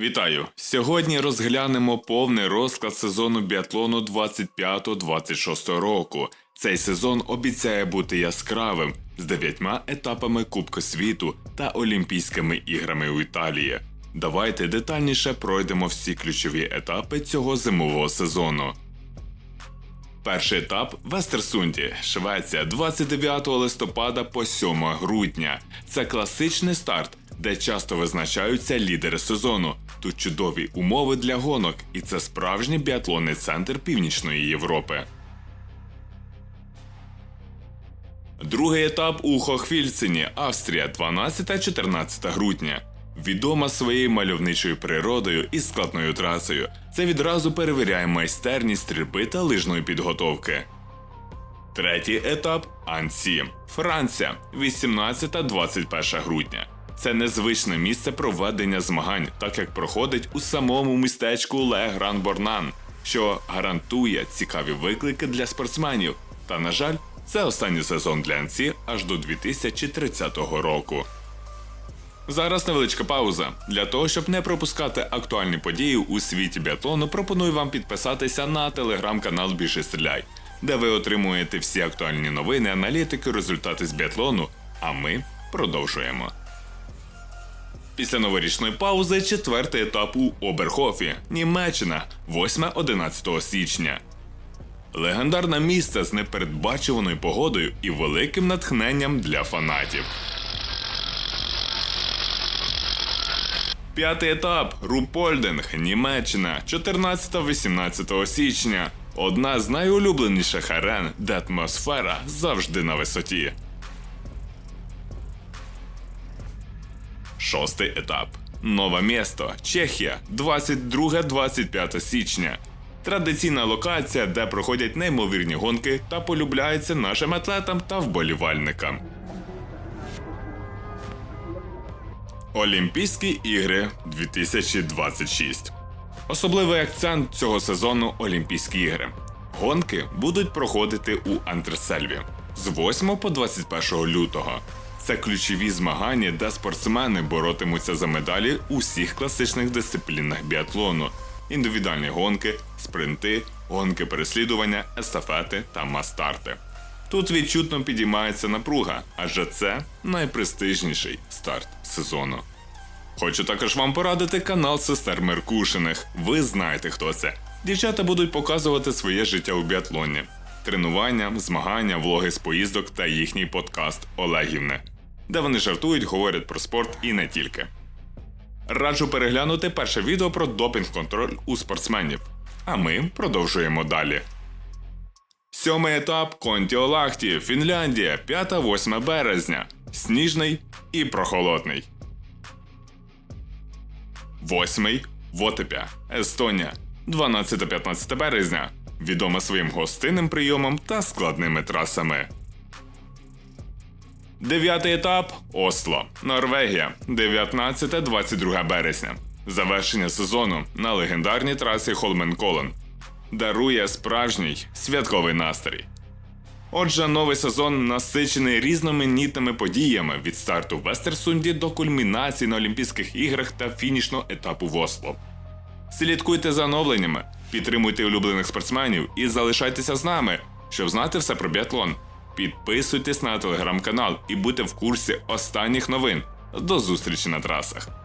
Вітаю! Сьогодні розглянемо повний розклад сезону біатлону 25-26 року. Цей сезон обіцяє бути яскравим з дев'ятьма етапами Кубка світу та Олімпійськими іграми у Італії. Давайте детальніше пройдемо всі ключові етапи цього зимового сезону. Перший етап в Естерсунді, Швеція, 29 листопада по 7 грудня. Це класичний старт, де часто визначаються лідери сезону. Тут чудові умови для гонок, і це справжній біатлонний центр Північної Європи. Другий етап у Хохвільцині, Австрія, 12-14 грудня. Відома своєю мальовничою природою і складною трасою. Це відразу перевіряє майстерність стрільби та лижної підготовки. Третій етап Ансі, Франція, 18-21 грудня. Це незвичне місце проведення змагань, так як проходить у самому містечку Ле Гран Борнан, що гарантує цікаві виклики для спортсменів. Та, на жаль, це останній сезон для НСІ аж до 2030 року. Зараз невеличка пауза. Для того, щоб не пропускати актуальні події у світі біатлону, пропоную вам підписатися на телеграм-канал Більше стріляй, де ви отримуєте всі актуальні новини, аналітики, результати з біатлону. А ми продовжуємо. Після новорічної паузи четвертий етап у Оберхофі, Німеччина, 8-11 січня. Легендарне місце з непередбачуваною погодою і великим натхненням для фанатів. П'ятий етап Рупольдинг, Німеччина, 14-18 січня. Одна з найулюбленіших арен, де атмосфера завжди на висоті. Шостий етап. Нове місто, Чехія, 22-25 січня. Традиційна локація, де проходять неймовірні гонки та полюбляється нашим атлетам та вболівальникам. Олімпійські ігри 2026. Особливий акцент цього сезону Олімпійські ігри. Гонки будуть проходити у Антресельві з 8 по 21 лютого. Це ключові змагання, де спортсмени боротимуться за медалі у всіх класичних дисциплінах біатлону: індивідуальні гонки, спринти, гонки переслідування, естафети та мастарти. Тут відчутно підіймається напруга, адже це найпрестижніший старт сезону. Хочу також вам порадити канал сестер Меркушиних. Ви знаєте, хто це. Дівчата будуть показувати своє життя у біатлоні, тренування, змагання, влоги з поїздок та їхній подкаст Олегівне, де вони жартують, говорять про спорт і не тільки. Раджу переглянути перше відео про допінг-контроль у спортсменів. А ми продовжуємо далі. Сьомий етап Контіолахті, Фінляндія, 5-8 березня. Сніжний і прохолодний. Восьмий Вотепя, Естонія, 12-15 березня. Відома своїм гостинним прийомом та складними трасами. Дев'ятий етап Осло, Норвегія, 19-22 березня. Завершення сезону на легендарній трасі Холменколен дарує справжній святковий настрій. Отже, новий сезон насичений різноманітними подіями від старту в Естерсунді до кульмінації на Олімпійських іграх та фінішного етапу в Осло. Слідкуйте за оновленнями, підтримуйте улюблених спортсменів і залишайтеся з нами, щоб знати все про біатлон. Підписуйтесь на телеграм-канал і будьте в курсі останніх новин. До зустрічі на трасах.